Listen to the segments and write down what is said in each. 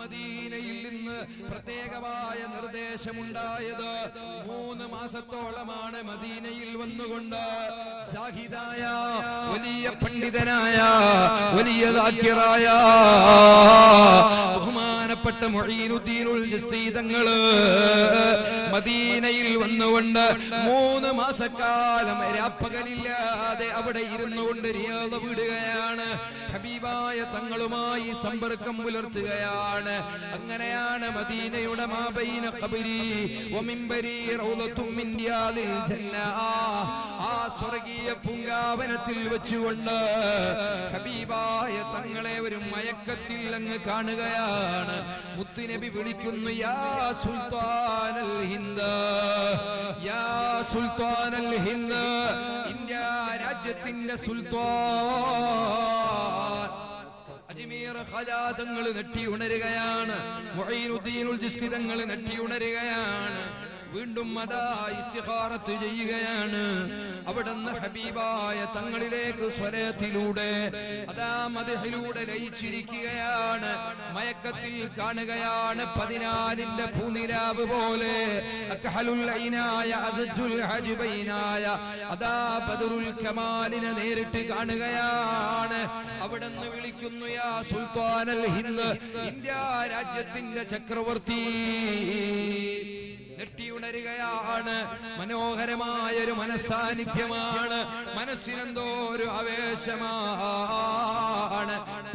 മദീനയിൽ നിന്ന് പ്രത്യേകമായ നിർദ്ദേശമുണ്ടായത് മൂന്ന് മാസത്തോളമാണ് മദീനയിൽ വന്നുകൊണ്ട്. സാഹിദായ വലിയ പണ്ഡിതനായ വലിയ ദാക്കിറായ ബഹുമാനപ്പെട്ട മൊഴീനുദ്ദീനുൽ ജസ്തീതങ്ങൾ മദീനയിൽ വന്നുകൊണ്ട് മൂന്ന് മാസക്കാലം രാപ്പകലില്ലാതെ അവിടെ ഇരുന്നു കൊണ്ട് റിയാദ വിടുകയാണ്. ഹബീബായ തങ്ങളുമായി സമ്പർക്കം പുലർത്തുകയാണ്. അങ്ങനെയാണ് മദീനയുടെ മാബൈന കബരി ആ സ്വർഗീയ പൂങ്കാവനത്തിൽ വെച്ചുകൊണ്ട് ഹബീബായ തങ്ങളെ ഒരു മയക്കത്തിൽ അങ്ങ് കാണുകയാണ്. മുത്തുനബി വിളിക്കുന്നു യാ സുൽത്താനൽ ഹിന്ദ് യാ സുൽത്താനൽ ഹിന്ദ് ഇന്ത്യ രാജ്യത്തിന്റെ സുൽത്താൻ. അജ്മീർ ഖജാതങ്ങൾ നെട്ടി ഉണരുകയാണ് മുഈനുദ്ദീനുൽ ജിസ്തിതങ്ങൾ നെട്ടി ഉണരുകയാണ് വീണ്ടും അതാ ഇസ്തിഹാറത്ത് ചെയ്യുകയാണ്. അവിടുന്ന് ഹബീബായ തങ്ങളിലേക്ക് സ്വരത്തിലൂടെ അതാ മതിലൂടെ ലയിച്ചിരിക്കുകയാണ്. മയക്കത്തിൽ കാണുകയാണ് പതിനാലിന്റെ പൂനിരാവ് പോലെ. ബദറുൽ കമാലിനെ നേരിട്ട് കാണുകയാണ്. അവിടുന്ന് വിളിക്കുന്നു യാ സുൽത്താനൽ ഹിന്ദ് ഇന്ത്യ രാജ്യത്തിന്റെ ചക്രവർത്തി. നെട്ടിയുണരുകയാണ് മനോഹരമായ ഒരു മനസാന്നിധ്യമാണ് മനസ്സിനെന്തോ ഒരു ആവേശമാണ്.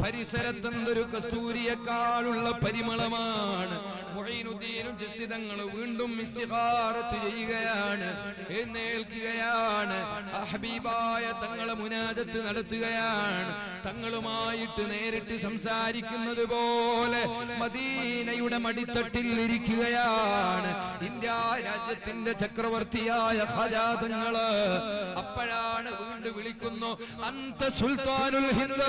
പരിസരത്തെന്തൊരു കസ്തൂരിയെക്കാളുള്ള പരിമളമാണ്. മൊഴീനുദ്ദീനും ജസ്തിതങ്ങൾ വീണ്ടും ഇസ്തിഹാറത്ത് ചെയ്യുകയാണ്. എഴുന്നേൽക്കുകയാണ്. അഹബീബായ തങ്ങളെ മുനാജത്ത് നടത്തുകയാണ്. തങ്ങളുമായിട്ട് നേരിട്ട് സംസാരിക്കുന്നത് പോലെ മദീനയുടെ മടിത്തട്ടിൽ ഇരിക്കുകയാണ്. രാജ്യത്തിന്റെ ചക്രവർത്തിയായ ഖജാതങ്ങൾ അപ്പോഴാണ് വീണ്ടും വിളിക്കുന്നു അന്ത സുൽത്താനുൽ ഹിന്ദ്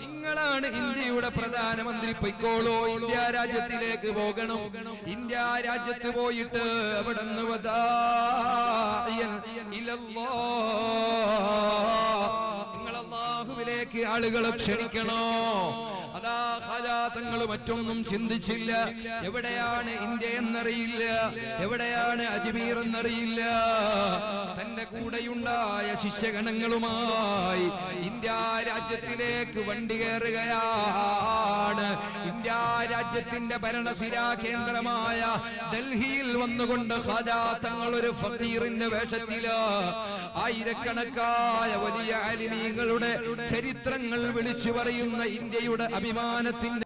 നിങ്ങളാണ് ഇന്ത്യയുടെ പ്രധാനമന്ത്രി. പൊയ്ക്കോളോ ഇന്ത്യ രാജ്യത്തിലേക്ക് പോകണം. ഇന്ത്യ രാജ്യത്ത് പോയിട്ട് അവിടെ നിങ്ങൾ അള്ളാഹുവിലേക്ക് ആളുകളെ ക്ഷണിക്കണോ? അതാ മറ്റൊന്നും ചിന്തിച്ചില്ല. എവിടെയാണ് ഇന്ത്യ എന്നറിയില്ല. എവിടെയാണ് അജ്മീർ എന്നറിയില്ല. തന്റെ കൂടെയുണ്ടായ ശിഷ്യഗണങ്ങളുമായി ഇന്ത്യ രാജ്യത്തിലേക്ക് വണ്ടി കയറുകയാണ്. രാജ്യത്തിന്റെ ഭരണസിരാ കേന്ദ്രമായ ഡൽഹിയിൽ വന്നുകൊണ്ട് ഖജാതങ്ങൾ ഒരു ഫക്കീറിന്റെ വേഷത്തിൽ. ആയിരക്കണക്കായ വലിയ അലിമീങ്ങളുടെ ചരിത്രങ്ങൾ വിളിച്ചു പറയുന്ന ഇന്ത്യയുടെ അഭിമാനത്തിന്റെ